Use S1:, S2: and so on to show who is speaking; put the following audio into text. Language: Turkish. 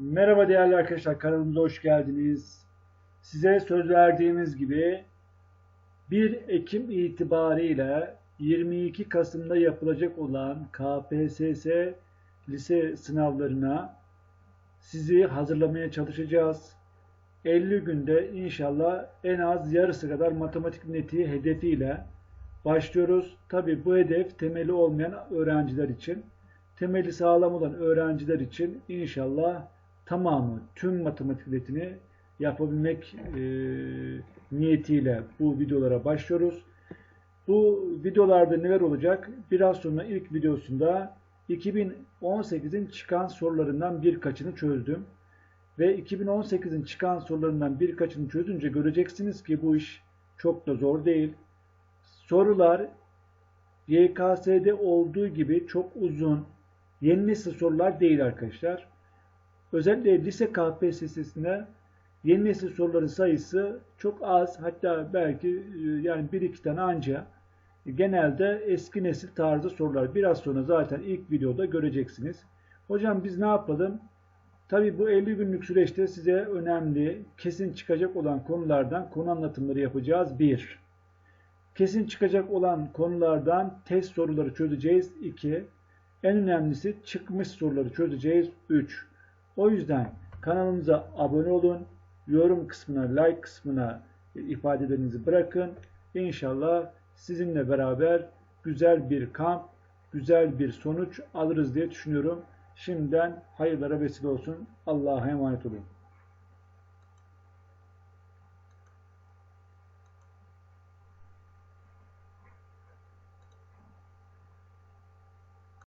S1: Merhaba değerli arkadaşlar, kanalımıza hoş geldiniz. Size söz verdiğimiz gibi 1 Ekim itibariyle 22 Kasım'da yapılacak olan KPSS lise sınavlarına sizi hazırlamaya çalışacağız. 50 günde inşallah en az yarısı kadar matematik neti hedefiyle başlıyoruz. Tabi bu hedef temeli olmayan öğrenciler için. Temeli sağlam olan öğrenciler için inşallah tamamı tüm matematik netini yapabilmek e, niyetiyle bu videolara başlıyoruz. Bu videolarda neler olacak? Biraz sonra ilk videosunda 2018'in çıkan sorularından birkaçını çözdüm. Ve 2018'in çıkan sorularından birkaçını çözünce göreceksiniz ki bu iş çok da zor değil. Sorular YKS'de olduğu gibi çok uzun, yeni nesil sorular değil arkadaşlar. Özellikle lise KPSS'sine yeni nesil soruların sayısı çok az. Hatta belki e, yani bir iki tane anca. Genelde eski nesil tarzı sorular. Biraz sonra zaten ilk videoda göreceksiniz. Hocam biz ne yapalım? Tabii bu 50 günlük süreçte size önemli, kesin çıkacak olan konulardan konu anlatımları yapacağız. 1. Kesin çıkacak olan konulardan test soruları çözeceğiz. 2. En önemlisi çıkmış soruları çözeceğiz. 3. O yüzden kanalımıza abone olun. Yorum kısmına, like kısmına ifadelerinizi bırakın. İnşallah sizinle beraber güzel bir kamp, güzel bir sonuç alırız diye düşünüyorum. Şimdiden hayırlara vesile olsun. Allah'a emanet olun.